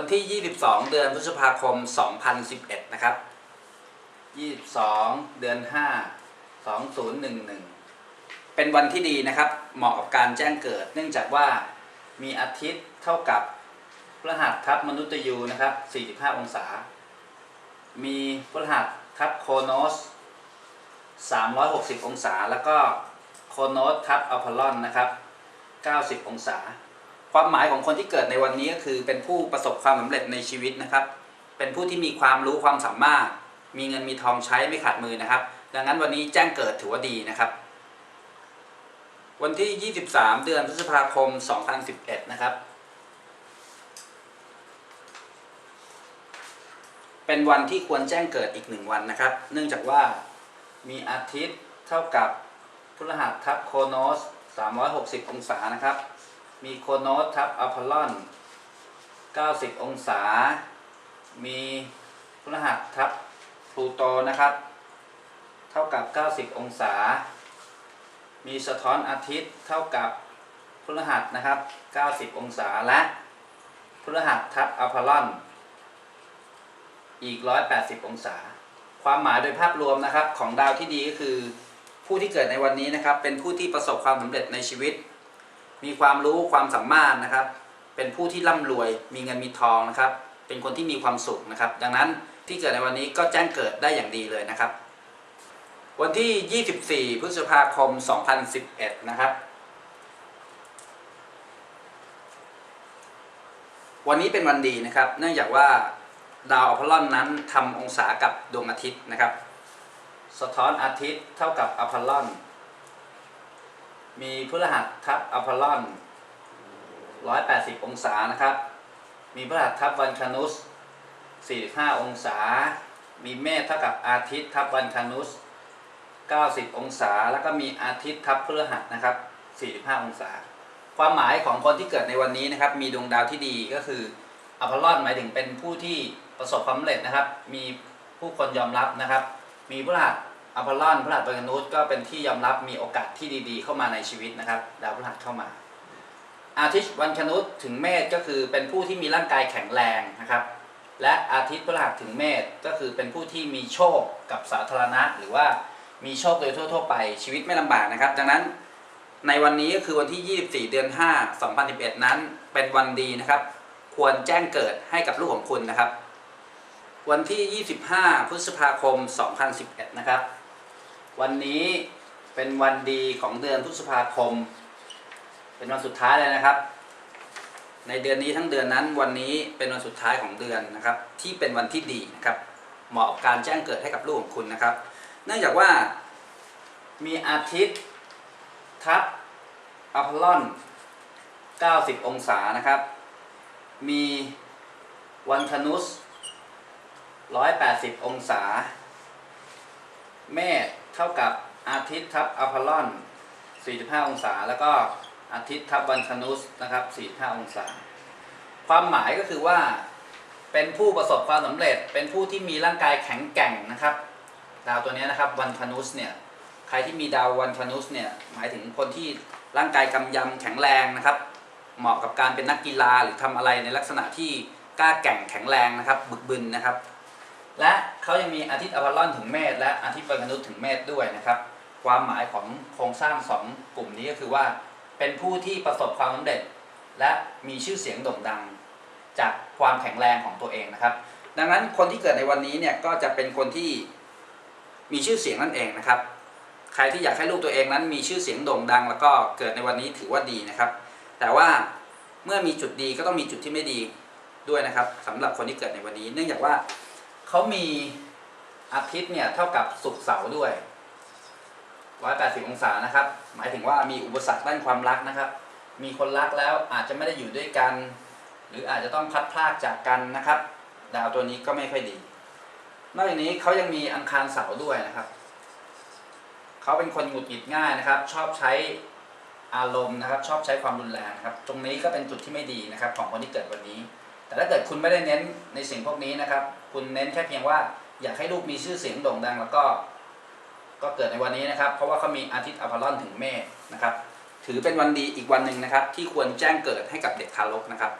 วันที่ 22 เดือนพฤษภาคม 2011 นะครับ 22 เดือน 5 2011 เป็นวันที่ดีนะครับ เหมาะกับการแจ้งเกิด เนื่องจากว่ามีอาทิตย์เท่ากับพฤหัสทับมนุษย์ยูนะครับ 45 องศา มีพฤหัสทับโคโนส 360 องศา แล้วก็โคโนสทับอพอลลอนนะครับ 90 องศา ความหมายของคนที่เกิดในวันนี้ก็คือเป็นผู้ประสบความสำเร็จในชีวิตนะครับ เป็นผู้ที่มีความรู้ความสามารถ มีเงินมีทองใช้ไม่ขาดมือนะครับ ดังนั้นวันนี้แจ้งเกิดถือว่าดีนะครับ วันที่ 23 เดือนพฤษภาคม 2011 นะครับ เป็นวันที่ควรแจ้งเกิดอีกหนึ่งวันนะครับ เนื่องจากว่ามีอาทิตย์เท่ากับพฤหัสทับโคโนส360 องศานะครับ มีโคโนสทับอัพอลลอน 90 องศา มีพฤหัสทับพลูโตนะครับ เท่ากับ 90 องศา มีสะท้อนอาทิตย์เท่ากับพฤหัสนะครับ 90 องศาและพฤหัสทับอัพอลลอน อีก 180 องศา ความหมายโดยภาพรวมนะครับของดาวที่ดีก็คือ ผู้ที่เกิดในวันนี้นะครับ เป็นผู้ที่ประสบความสำเร็จในชีวิต มีความรู้ความสามารถนะครับ เป็นผู้ที่ร่ำรวย มีเงินมีทองนะครับ เป็นคนที่มีความสุขนะครับ ดังนั้นที่เกิดในวันนี้ก็แจ้งเกิดได้อย่างดีเลยนะครับ วันที่ 24 พฤษภาคม 2011 นะครับ วันนี้เป็นวันดีนะครับ เนื่องจากว่าดาวอพอลลอนนั้นทำองศากับดวงอาทิตย์นะครับ สะท้อนอาทิตย์เท่ากับอพอลลอน มีพฤหัสทับอพอลอน180 องศานะครับ มีพฤหัสทับวันคานุส 45 องศา มีเมษเท่ากับอาทิตย์ทับวันคานุส 90 องศา แล้วก็มีอาทิตย์ทับพฤหัสนะครับ 45 องศา ความหมายของคนที่เกิดในวันนี้นะครับ มีดวงดาวที่ดีก็คืออพอลลอนหมายถึงเป็นผู้ที่ประสบความสำเร็จนะครับ มีผู้คนยอมรับนะครับ มีพฤหัส อพอลอนพฤหัสวันคานุสก็เป็นที่ยอมรับมีโอกาสที่ดีๆ เข้ามาในชีวิตนะครับ ดาวพฤหัสเข้ามา อาทิตย์วันคนุษถึงเมษก็คือเป็นผู้ที่มีร่างกายแข็งแรงนะครับ และอาทิตย์พฤหัสถึงเมษก็คือเป็นผู้ที่มีโชคกับสาธารณะ หรือว่ามีโชคโดยทั่ว ๆ ไปชีวิตไม่ลำบากนะครับ ดังนั้นในวันนี้ก็คือวันที่ 24 เดือน 5 2011 นั้น เป็นวันดีนะครับ ควรแจ้งเกิดให้กับลูกของคุณนะครับ วันที่ 25 พฤษภาคม 2011 นะครับ วันนี้เป็นวันดีของเดือนพฤษภาคม เป็นวันสุดท้ายเลยนะครับ ในเดือนนี้ทั้งเดือนนั้น วันนี้เป็นวันสุดท้ายของเดือนนะครับ ที่เป็นวันที่ดีนะครับ เหมาะกับการแจ้งเกิดให้กับลูกของคุณนะครับ เนื่องจากว่ามีอาทิตย์ทับอพอลลอน 90 องศานะครับ มีวันคานุส180 องศา เมษ เท่ากับอาทิตย์ทับอพอลลอน 45 องศา แล้วก็อาทิตย์ทับวันคานุสนะครับ 45 องศา ความหมายก็คือว่าเป็นผู้ประสบความสำเร็จ เป็นผู้ที่มีร่างกายแข็งแกร่งนะครับ ดาวตัวนี้นะครับวันคานุสเนี่ยใครที่มีดาววันคานุสเนี่ยหมายถึงคนที่ร่างกายกำยำแข็งแรงนะครับ เหมาะกับการเป็นนักกีฬาหรือทำอะไรในลักษณะที่กล้าแกร่งแข็งแรงนะครับ บึกบึนนะครับ และเขายังมีอาทิตย์อพอลลอนถึงเมษและอาทิตย์วันคานุสถึงเมษด้วยนะครับ ความหมายของโครงสร้างสองกลุ่มนี้ก็คือว่า เป็นผู้ที่ประสบความสำเร็จ และมีชื่อเสียงโด่งดัง จากความแข็งแรงของตัวเองนะครับ ดังนั้นคนที่เกิดในวันนี้เนี่ยก็จะเป็นคนที่มีชื่อเสียงนั่นเองนะครับ ใครที่อยากให้ลูกตัวเองนั้นมีชื่อเสียงโด่งดัง แล้วก็เกิดในวันนี้ถือว่าดีนะครับ แต่ว่าเมื่อมีจุดดีก็ต้องมีจุดที่ไม่ดีด้วยนะครับสำหรับคนที่เกิดในวันนี้ เนื่องจากว่า เขามีอาทิตย์เนี่ยเท่ากับศุกร์เสาร์ด้วย180องศานะครับ หมายถึงว่ามีอุปสรรคด้านความรักนะครับ มีคนรักแล้วอาจจะไม่ได้อยู่ด้วยกัน หรืออาจจะต้องพัดพลากจากกันนะครับ ดาวตัวนี้ก็ไม่ค่อยดี นอกจากนี้เขายังมีอังคารเสาร์ด้วยนะครับ เขาเป็นคนหงุดหงิดง่ายนะครับ ชอบใช้อารมณ์นะครับ ชอบใช้ความรุนแรงนะครับ ตรงนี้ก็เป็นจุดที่ไม่ดีนะครับ ของคนที่เกิดวันนี้ แต่ถ้าเกิดคุณไม่ได้เน้นในสิ่งพวกนี้นะครับ คุณเน้นแค่เพียงว่าอยากให้ลูกมีชื่อเสียงโด่งดัง แล้วก็ก็เกิดในวันนี้นะครับ เพราะว่าเขามีอาทิตย์อพอลลอนถึงเมษนะครับ ถือเป็นวันดีอีกวันหนึ่งนะครับ ที่ควรแจ้งเกิดให้กับเด็กทารกนะครับ